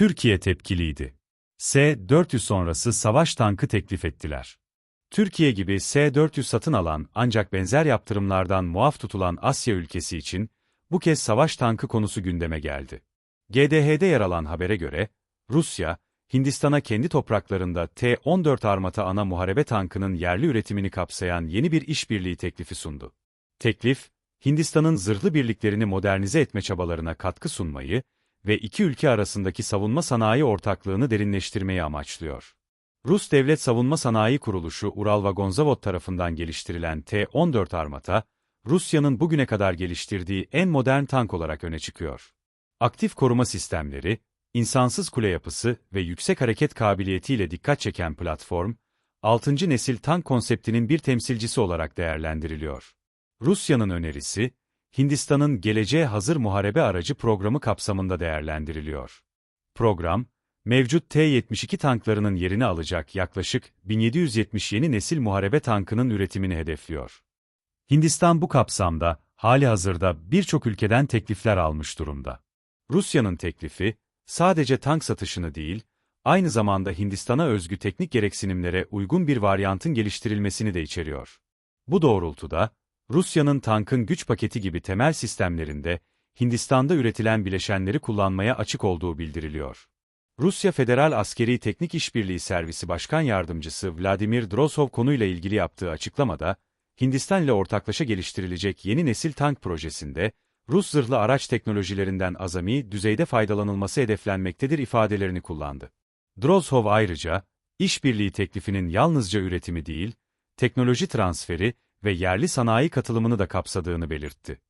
Türkiye tepkiliydi. S-400 sonrası savaş tankı teklif ettiler. Türkiye gibi S-400 satın alan ancak benzer yaptırımlardan muaf tutulan Asya ülkesi için bu kez savaş tankı konusu gündeme geldi. GDH'de yer alan habere göre, Rusya, Hindistan'a kendi topraklarında T-14 Armata ana muharebe tankının yerli üretimini kapsayan yeni bir işbirliği teklifi sundu. Teklif, Hindistan'ın zırhlı birliklerini modernize etme çabalarına katkı sunmayı ve iki ülke arasındaki savunma sanayi ortaklığını derinleştirmeyi amaçlıyor. Rus Devlet Savunma Sanayi Kuruluşu Uralvagonzavod tarafından geliştirilen T-14 Armata, Rusya'nın bugüne kadar geliştirdiği en modern tank olarak öne çıkıyor. Aktif koruma sistemleri, insansız kule yapısı ve yüksek hareket kabiliyetiyle dikkat çeken platform, 6. nesil tank konseptinin bir temsilcisi olarak değerlendiriliyor. Rusya'nın önerisi, Hindistan'ın geleceğe hazır muharebe aracı programı kapsamında değerlendiriliyor. Program, mevcut T-72 tanklarının yerini alacak yaklaşık 1770 yeni nesil muharebe tankının üretimini hedefliyor. Hindistan bu kapsamda, hali hazırda birçok ülkeden teklifler almış durumda. Rusya'nın teklifi, sadece tank satışını değil, aynı zamanda Hindistan'a özgü teknik gereksinimlere uygun bir varyantın geliştirilmesini de içeriyor. Bu doğrultuda, Rusya'nın tankın güç paketi gibi temel sistemlerinde, Hindistan'da üretilen bileşenleri kullanmaya açık olduğu bildiriliyor. Rusya Federal Askeri Teknik İşbirliği Servisi Başkan Yardımcısı Vladimir Drozov konuyla ilgili yaptığı açıklamada, Hindistan ile ortaklaşa geliştirilecek yeni nesil tank projesinde, Rus zırhlı araç teknolojilerinden azami düzeyde faydalanılması hedeflenmektedir ifadelerini kullandı. Drozhov ayrıca, işbirliği teklifinin yalnızca üretimi değil, teknoloji transferi ve yerli sanayi katılımını da kapsadığını belirtti.